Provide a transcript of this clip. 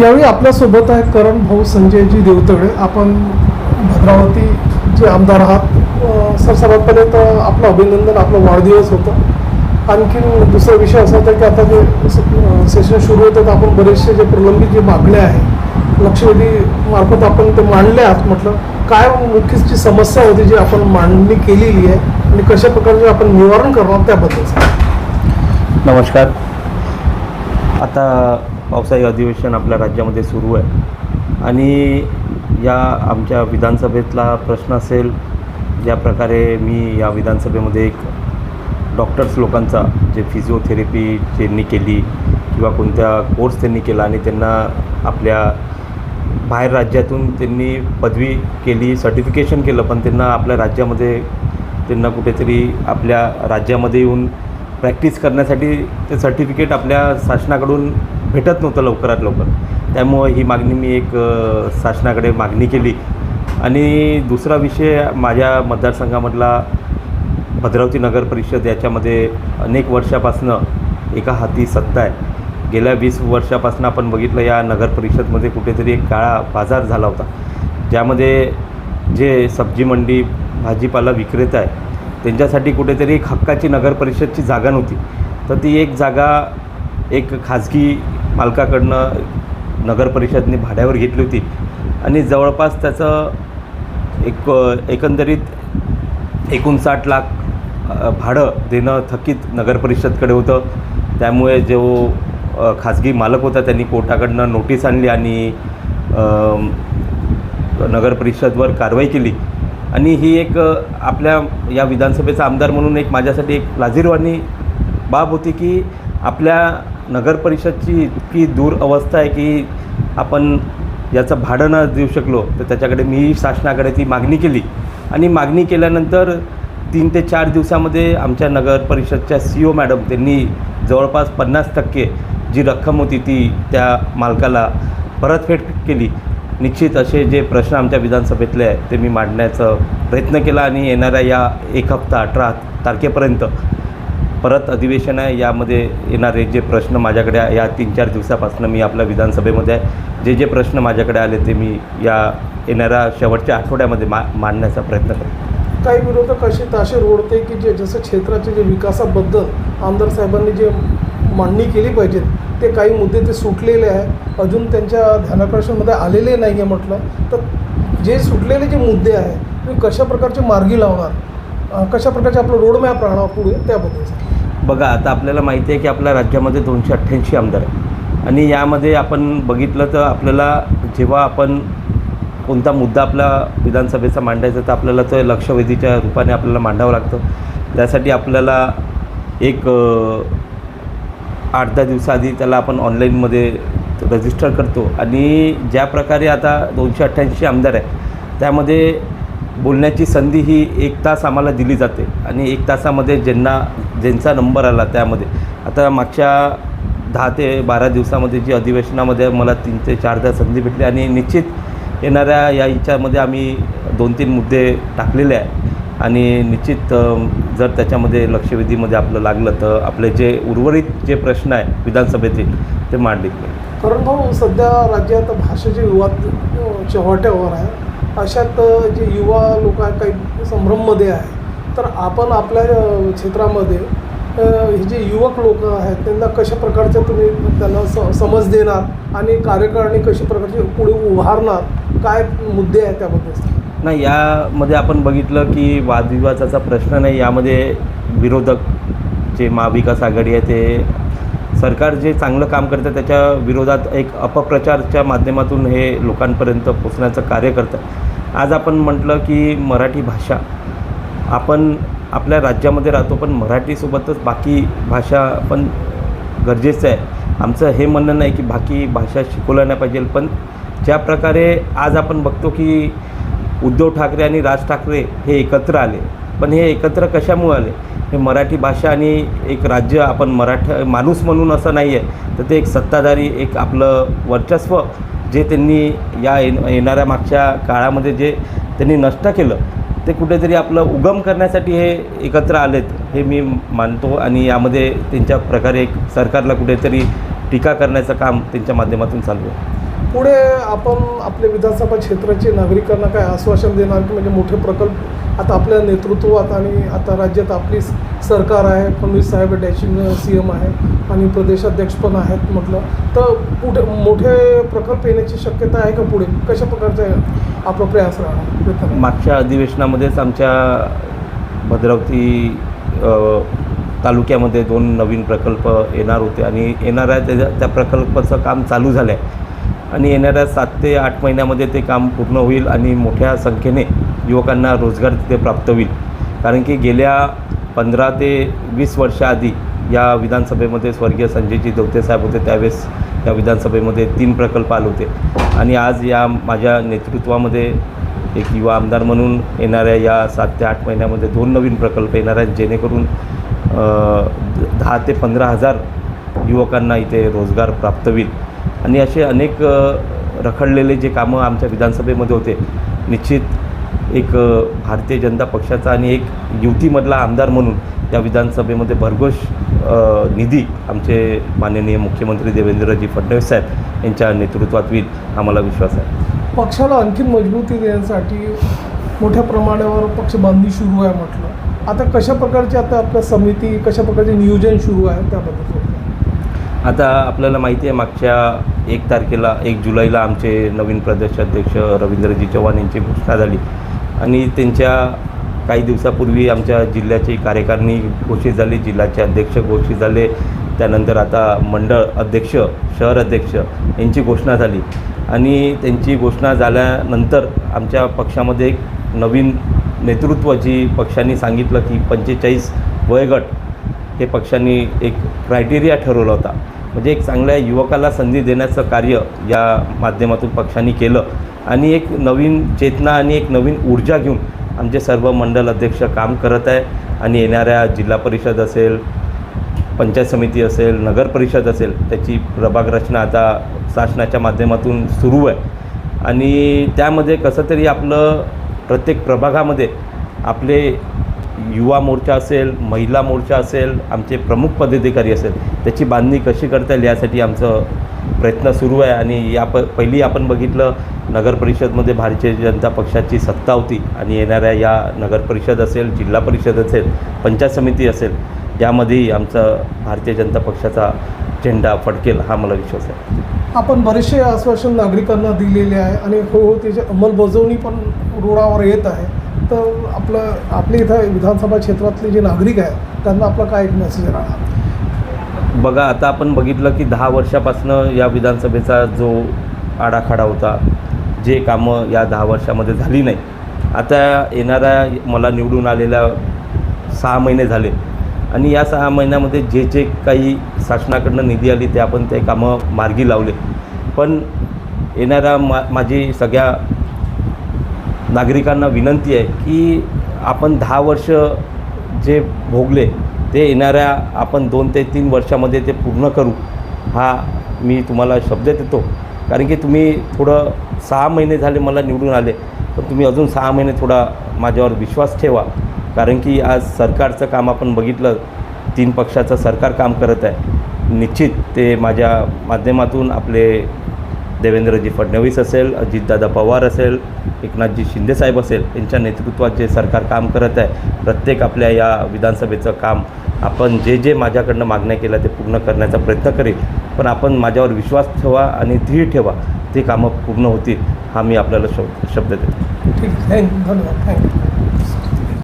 यावेळी आपल्यासोबत आहे करण भाऊ संजयजी देवतळे. आपण भद्रावती जे आमदार आहात सर सर्वात पहिले तर आपलं अभिनंदन आपलं वाढदिवस होतं. आणखीन दुसरा विषय असा होता की आता जे सेशन सुरू होतं तर आपण बरेचसे जे प्रलंबित जे मागण्या आहे लक्षवेधी मार्फत आपण ते मांडले आहात म्हटलं काय मुख्यची समस्या होती जी आपण मांडणी केलेली आहे आणि कशा प्रकारचे आपण निवारण करणार त्याबद्दल नमस्कार. आता पावसाळी अधिवेशन आपल्या राज्यामध्ये सुरू आहे. आणि या आमच्या विधानसभेतला प्रश्न असेल ज्या प्रकारे मी या विधानसभेमध्ये एक डॉक्टर्स लोकांचा जे फिजिओथेरपी ज्यांनी केली किंवा कोणत्या कोर्स त्यांनी केला आणि त्यांना आपल्या बाहेर राज्यातून त्यांनी पदवी केली सर्टिफिकेशन केलं पण त्यांना आपल्या राज्यामध्ये त्यांना कुठेतरी आपल्या राज्यामध्ये येऊन प्रॅक्टिस करण्यासाठी ते सर्टिफिकेट आपल्या शासनाकडून भेटत नव्हतं लवकरात लवकर. त्यामुळं ही मागणी मी एक शासनाकडे मागणी केली. आणि दुसरा विषय माझ्या मतदारसंघामधला भद्रावती नगर परिषद याच्यामध्ये अनेक वर्षापासनं एका हाती सत्ता आहे. गेल्या वीस वर्षापासून आपण बघितलं या नगर परिषदमध्ये कुठेतरी एक काळा बाजार झाला होता. ज्यामध्ये जे सब्जी मंडी भाजीपाला विक्रेता आहे त्यांच्यासाठी कुठेतरी एक हक्काची नगरपरिषदची जागा नव्हती. तर ती एक जागा एक खाजगी मालकाकडनं नगरपरिषदने भाड्यावर घेतली होती. आणि जवळपास त्याचं एक एकंदरीत एकोणसाठ लाख भाडं देणं थकीत नगरपरिषदकडे होतं. त्यामुळे जो खाजगी मालक होता त्यांनी कोर्टाकडनं नोटीस आणली आणि नगरपरिषदवर कारवाई केली. आणि ही एक आपल्या या विधानसभेचा आमदार म्हणून एक माझ्यासाठी एक लाजीरवाणी बाब होती की आपल्या नगरपरिषदची इतकी दूर अवस्था आहे की आपण याचं भाडं न देऊ शकलो तर त्याच्याकडे मी शासनाकडे ती मागणी केली. आणि मागणी केल्यानंतर तीन ते चार दिवसामध्ये आमच्या नगर परिषदच्या सी ओ मॅडम त्यांनी जवळपास पन्नास टक्के जी रक्कम होती ती त्या मालकाला परतफेड केली. निश्चित असे जे प्रश्न आमच्या विधानसभेतले आहे ते मी मांडण्याचा प्रयत्न केला आणि येणाऱ्या या एक हप्ता अठरा तारखेपर्यंत परत अधिवेशन आहे. यामध्ये येणारे जे प्रश्न माझ्याकडे आहे, या तीन चार दिवसापासून मी आपल्या विधानसभेमध्ये आहे. जे जे प्रश्न माझ्याकडे आले ते मी या येणाऱ्या शेवटच्या आठवड्यामध्ये मा मांडण्याचा प्रयत्न करतो. काही विरोधक असे ताशे रोडते की जे जसं क्षेत्राच्या जे विकासाबद्दल आमदार साहेबांनी जे मांडणी केली पाहिजे ते काही मुद्दे ते सुटलेले आहे. अजून त्यांच्या ध्यानाकर्षणमध्ये आलेले नाही आहे म्हटलं. तर जे सुटलेले जे मुद्दे आहे ते कशा प्रकारचे मार्गी लावणार? कशा प्रकारचे आपलं रोडमॅप राहणार पुढे त्याबद्दल बघा आता आपल्याला माहिती आहे की आपल्या राज्यामध्ये दोनशे अठ्ठ्याऐंशी आमदार आहे आणि यामध्ये आपण बघितलं तर आपल्याला जेव्हा आपण कोणता मुद्दा आपला विधानसभेचा मांडायचा तर आपल्याला तो लक्षवेधीच्या रूपाने आपल्याला मांडावं लागतं. त्यासाठी आपल्याला एक आठ दहा दिवसाआधी त्याला आपण ऑनलाईनमध्ये रजिस्टर करतो. आणि ज्या प्रकारे आता दोनशे अठ्ठ्याऐंशी आमदार आहे त्यामध्ये बोलण्याची संधी ही एक तास आम्हाला दिली जाते. आणि एक तासामध्ये ज्यांना ज्यांचा नंबर आला त्यामध्ये. आता मागच्या दहा ते बारा दिवसामध्ये जी अधिवेशनामध्ये मला तीन ते चारदा संधी भेटली. आणि निश्चित येणाऱ्या या याच्यामध्ये आम्ही दोन तीन मुद्दे टाकलेले आहे आणि निश्चित जर त्याच्यामध्ये लक्षवेधीमध्ये आपलं लागलं तर आपले जे उर्वरित जे प्रश्न आहे विधानसभेतील ते मांडले कारण भाऊ सध्या राज्यात भाषेचे विवाद चव्हाट्यावर आहे. अशात जे युवा लोक काही संभ्रममध्ये आहे. तर आपण आपल्या क्षेत्रामध्ये हे जे युवक लोक आहेत त्यांना कशा प्रकारच्या तुम्ही त्यांना स समज देणार आणि कार्यकारणी कशा प्रकारची पुढे उभारणार काय मुद्दे आहेत त्याबद्दल? नाही यामध्ये आपण बघितलं की वादविवादाचा प्रश्न नाही यामध्ये विरोधक जे महाविकास आघाडी आहे ते सरकार जे चांगलं काम करतं त्याच्या विरोधात एक अपप्रचारच्या माध्यमातून हे लोकांपर्यंत पोचण्याचं कार्य करतं. आज आपण म्हटलं की मराठी भाषा आपण आपल्या राज्यामध्ये राहतो पण मराठीसोबतच बाकी भाषा पण गरजेचं आहे. आमचं हे म्हणणं नाही की बाकी भाषा शिकवल्या नाही पाहिजे पण ज्या प्रकारे आज आपण बघतो की उद्धव ठाकरे आणि राज ठाकरे हे एकत्र आले पण हे एकत्र कशामुळे आले? हे मराठी भाषा आणि एक राज्य आपण मराठा माणूस म्हणून असं नाही आहे तर ते एक सत्ताधारी एक आपलं वर्चस्व जे त्यांनी या येणाऱ्या मागच्या काळामध्ये जे त्यांनी नष्ट केलं ते कुठेतरी आपलं उगम करण्यासाठी हे एकत्र आलेत हे मी मानतो. आणि यामध्ये त्यांच्या प्रकारे एक सरकारला कुठेतरी टीका करण्याचं काम त्यांच्या माध्यमातून चालू आहे. पुढे आपण आपले विधानसभा क्षेत्राचे नागरिकांना काय आश्वासन देणार की म्हणजे मोठे प्रकल्प आता आपल्या नेतृत्वात आणि आता राज्यात आपली सरकार आहे फडणवीस साहेब डॅशिंग सी एम आहे आणि प्रदेशाध्यक्ष पण आहेत म्हटलं. तर पुढे मोठे प्रकल्प येण्याची शक्यता आहे का पुढे? कशा प्रकारचा आपला प्रयास राहणार मागच्या अधिवेशनामध्येच आमच्या भद्रावती तालुक्यामध्ये दोन नवीन प्रकल्प येणार होते आणि येणाऱ्या त्याच्या त्या प्रकल्पाचं काम चालू झालं आहे आणि येणाऱ्या सात ते आठ महिन्यामध्ये ते काम पूर्ण होईल आणि मोठ्या संख्येने युवकांना रोजगार तिथे प्राप्त होईल. कारण की गेल्या पंधरा ते वीस वर्षाआधी या विधानसभेमध्ये स्वर्गीय संजयजी दौते साहेब होते त्यावेळेस या विधानसभेमध्ये तीन प्रकल्प आले होते. आणि आज या माझ्या नेतृत्वामध्ये एक युवा आमदार म्हणून येणाऱ्या या सात ते आठ महिन्यामध्ये दोन नवीन प्रकल्प येणार आहेत जेणेकरून द- दहा ते पंधरा हजार युवकांना इथे रोजगार प्राप्त होईल. आणि असे अनेक रखडलेले जे कामं आमच्या विधानसभेमध्ये होते निश्चित एक भारतीय जनता पक्षाचा आणि एक युतीमधला आमदार म्हणून या विधानसभेमध्ये भरघोष निधी आमचे माननीय मुख्यमंत्री देवेंद्रजी फडणवीस साहेब यांच्या नेतृत्वात होईल आम्हाला विश्वास आहे. पक्षाला आणखी मजबूती देण्यासाठी मोठ्या प्रमाणावर पक्ष बांधणी सुरू आहे म्हटलं. आता कशा प्रकारची आता आपल्या समिती कशा प्रकारचे नियोजन सुरू आहे त्याबद्दल. आता आपल्याला माहिती आहे मागच्या एक तारखेला एक जुलैला आमचे नवीन प्रदेशाध्यक्ष रवींद्रजी चव्हाण यांची घोषणा झाली. आणि त्यांच्या काही दिवसापूर्वी आमच्या जिल्ह्याची कार्यकारिणी घोषित झाली जिल्ह्याचे अध्यक्ष घोषित झाले. त्यानंतर आता मंडळ अध्यक्ष शहर अध्यक्ष यांची घोषणा झाली. आणि त्यांची घोषणा झाल्यानंतर आमच्या पक्षामध्ये एक नवीन नेतृत्व जी पक्षांनी सांगितलं की पंचेचाळीस वयगट हे पक्षांनी एक क्रायटेरिया ठरवला होता. म्हणजे एक चांगल्या युवकाला संधी देण्याचं कार्य या माध्यमातून पक्षांनी केलं. आणि एक नवीन चेतना आणि एक नवीन ऊर्जा घेऊन आमचे सर्व मंडल अध्यक्ष काम करत आहे आणि येणाऱ्या जिल्हा परिषद असेल पंचायत समिती असेल नगर परिषद असेल त्याची प्रभाग रचना आता शासनाच्या माध्यमातून सुरू आहे. आणि त्यामध्ये कसं तरी आपलं प्रत्येक प्रभागामध्ये आपले युवा मोर्चा असेल महिला मोर्चा असेल आमचे प्रमुख पदाधिकारी असेल त्याची बांधणी कशी करता येईल यासाठी आमचं प्रयत्न सुरू आहे. आणि या प पहिली आपण बघितलं नगर परिषदमध्ये भारतीय जनता पक्षाची सत्ता होती आणि येणाऱ्या या नगर परिषद असेल जिल्हा परिषद असेल पंचायत समिती असेल यामध्येही आमचा भारतीय जनता पक्षाचा झेंडा फडकेल हा मला विश्वास आहे. आपण बरेचसे आश्वासन नागरिकांना दिलेले आहे आणि हो हो त्याची अंमलबजावणी पण रुळावर येत आहे. तर आपलं आपल्या इथं विधानसभा क्षेत्रातले जे नागरिक आहेत त्यांना आपला काय एक मेसेज राहणार बघा आता आपण बघितलं की दहा वर्षापासनं या विधानसभेचा जो आडाखाडा होता जे कामं या दहा वर्षामध्ये झाली नाही. आता येणाऱ्या मला निवडून आलेल्या सहा महिने झाले. आणि या सहा महिन्यामध्ये जे जे काही शासनाकडनं निधी आली ते आपण ते कामं मार्गी लावले. पण येणाऱ्या मा माझी सगळ्या नागरिकांना विनंती आहे की आपण दहा वर्ष जे भोगले ते येणाऱ्या आपण दोन ते तीन वर्षामध्ये ते पूर्ण करू हा मी तुम्हाला शब्द देतो. कारण की तुम्ही थोडं सहा महिने झाले मला निवडून आले पण तुम्ही अजून सहा महिने थोडा माझ्यावर विश्वास ठेवा. कारण की आज सरकारचं काम आपण बघितलं तीन पक्षाचं सरकार काम करत आहे. निश्चित ते माझ्या माध्यमातून आपले देवेंद्रजी फडणवीस असेल अजितदादा पवार असेल एकनाथजी शिंदेसाहेब असेल यांच्या नेतृत्वात जे सरकार काम करत आहे प्रत्येक आपल्या या विधानसभेचं काम आपण जे जे माझ्याकडनं मागण्या केल्या ते पूर्ण करण्याचा प्रयत्न करेल. पण आपण माझ्यावर विश्वास ठेवा आणि धीर ठेवा ती कामं पूर्ण होतील हा मी आपल्याला शब्द शब्द देतो. ठीक थँक्यू धन्यवाद थँक्यू